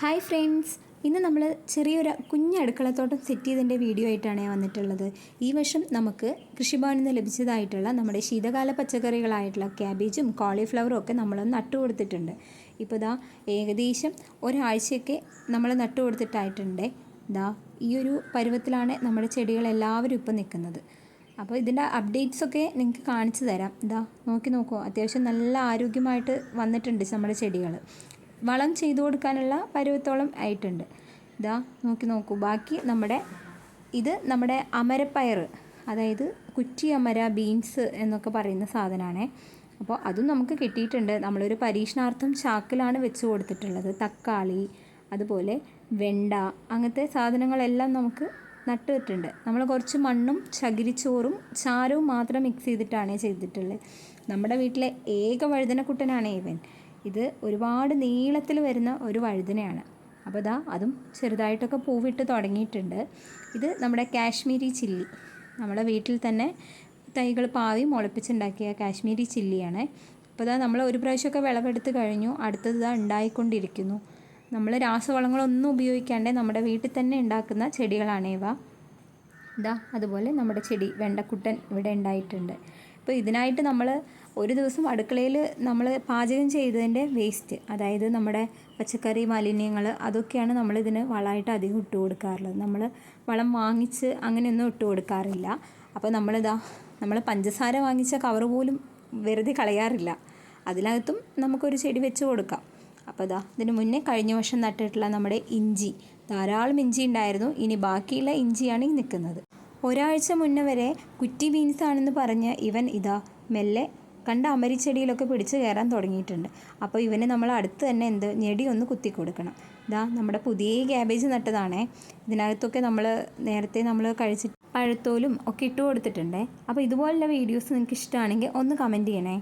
Hi friends. ഇന്ന് നമ്മൾ ചെറിയൊരു കുഞ്ഞ് അടുക്കളത്തോട്ടം സെറ്റ് ചെയ്തതിന്റെ വീഡിയോ ആയിട്ടാണ് വന്നിട്ടുള്ളത്. ഈ വർഷം നമുക്ക് കൃഷിഭവനിൽ നിന്ന് ലഭിച്ചതായിട്ടുള്ള നമ്മുടെ ശീതകാല പച്ചക്കറികളായിട്ടുള്ള ക്യാബേജും കോളിഫ്ലവറും ഒക്കെ നമ്മൾ നട്ടു കൊടുത്തിട്ടുണ്ട്. ഇപ്പോൾ ഇതാ ഏകദേശം ഒരാഴ്ചയൊക്കെ നമ്മൾ നട്ടു കൊടുത്തിട്ടായിട്ടുണ്ട്. ഇതാ ഈ ഒരു പരുവത്തിലാണ് നമ്മുടെ ചെടികൾ എല്ലാവരും നിൽക്കുന്നത്. അപ്പോൾ ഇതിന്റെ അപ്ഡേറ്റ്സ് ഒക്കെ നിങ്ങൾക്ക് കാണിച്ചു തരാം. ഇതാ നോക്കി നോക്കുമോ അത്യാവശ്യം നല്ല ആരോഗ്യമായിട്ട് വന്നിട്ടുണ്ട് നമ്മുടെ ചെടികൾ വളം ചെയ്തു കൊടുക്കാനുള്ള പരുവത്തോളം ആയിട്ടുണ്ട്. ഇതാ നോക്കി നോക്കൂ. ബാക്കി നമ്മുടെ ഇത് നമ്മുടെ അമരപ്പയർ അതായത് കുറ്റി അമര ബീൻസ് എന്നൊക്കെ പറയുന്ന സാധനമാണേ അപ്പോൾ അതും നമുക്ക് കിട്ടിയിട്ടുണ്ട്. നമ്മളൊരു പരീക്ഷണാർത്ഥം ചാക്കിലാണ് വെച്ച് കൊടുത്തിട്ടുള്ളത്. തക്കാളി അതുപോലെ വെണ്ട അങ്ങനത്തെ സാധനങ്ങളെല്ലാം നമുക്ക് നട്ടിട്ടുണ്ട് നമ്മൾ കുറച്ച് മണ്ണും ചകിരിച്ചോറും ചാരവും മാത്രം മിക്സ് ചെയ്തിട്ടാണ് ചെയ്തിട്ടുള്ളത്. നമ്മുടെ വീട്ടിലെ ഏക വഴുതനക്കുട്ടനാണ് ഇവൻ. ഇത് ഒരുപാട് നീളത്തിൽ വരുന്ന ഒരു വഴുതനയാണ്. അപ്പോൾ ഇതാ അതും ചെറുതായിട്ടൊക്കെ പൂവിട്ട് തുടങ്ങിയിട്ടുണ്ട്. ഇത് നമ്മുടെ കാശ്മീരി ചില്ലി. നമ്മുടെ വീട്ടിൽ തന്നെ തൈകൾ പാവി മുളപ്പിച്ചുണ്ടാക്കിയ കാശ്മീരി ചില്ലിയാണ്. അപ്പോൾ ഇതാ നമ്മൾ ഒരു പ്രാവശ്യമൊക്കെ വിളവെടുത്ത് കഴിഞ്ഞു. അടുത്തത് ഇതാ ഉണ്ടായിക്കൊണ്ടിരിക്കുന്നു. നമ്മൾ രാസവളങ്ങളൊന്നും ഉപയോഗിക്കാണ്ട് നമ്മുടെ വീട്ടിൽ തന്നെ ഉണ്ടാക്കുന്ന ചെടികളാണ് ഇവ. ഇതാ അതുപോലെ നമ്മുടെ ചെടി വെണ്ടക്കുട്ടൻ ഇവിടെ ഉണ്ടായിട്ടുണ്ട്. അപ്പോൾ ഇതിനായിട്ട് നമ്മൾ ഒരു ദിവസം അടുക്കളയിൽ നമ്മൾ പാചകം ചെയ്തതിന്റെ വേസ്റ്റ് അതായത് നമ്മുടെ പച്ചക്കറി മാലിന്യങ്ങൾ അതൊക്കെയാണ് നമ്മൾ നമ്മളിതിന് വളമായിട്ട് അധികം ഇട്ട് കൊടുക്കാറുള്ളത്. നമ്മൾ വളം വാങ്ങിച്ച് അങ്ങനെയൊന്നും ഇട്ട് കൊടുക്കാറില്ല. അപ്പോൾ നമ്മളിതാ നമ്മൾ പഞ്ചസാര വാങ്ങിച്ച കവർ പോലും വെറുതെ കളയാറില്ല. അതിനകത്തും നമുക്കൊരു ചെടി വെച്ച് കൊടുക്കാം. അപ്പോൾ ഇതാ ഇതിന് മുന്നേ കഴിഞ്ഞ വർഷം നട്ടിട്ടുള്ള നമ്മുടെ ഇഞ്ചി ധാരാളം ഇഞ്ചി ഉണ്ടായിരുന്നു. ഇനി ബാക്കിയുള്ള ഇഞ്ചിയാണ് ഈ നിൽക്കുന്നത് ഒരാഴ്ച മുന്നേ വരെ കുറ്റി ബീൻസ് ആണെന്ന് പറഞ്ഞ് ഇവൻ ഇതാ മെല്ലെ കണ്ട അമരിച്ചെടിയിലൊക്കെ പിടിച്ച് കയറാൻ തുടങ്ങിയിട്ടുണ്ട്. അപ്പോൾ ഇവന് നമ്മൾ അടുത്ത് തന്നെ എന്ത് ഞെടി ഒന്ന് കുത്തി കൊടുക്കണം. ഇതാ നമ്മുടെ പുതിയ ക്യാബേജ് നട്ടതാണേ. ഇതിനകത്തൊക്കെ നമ്മൾ നേരത്തെ നമ്മൾ കഴിച്ചിട്ട് പഴത്തോലും ഒക്കെ ഇട്ട് കൊടുത്തിട്ടുണ്ടേ. അപ്പോൾ ഇതുപോലുള്ള വീഡിയോസ് നിങ്ങൾക്ക് ഇഷ്ടമാണെങ്കിൽ ഒന്ന് കമന്റ് ചെയ്യണേ.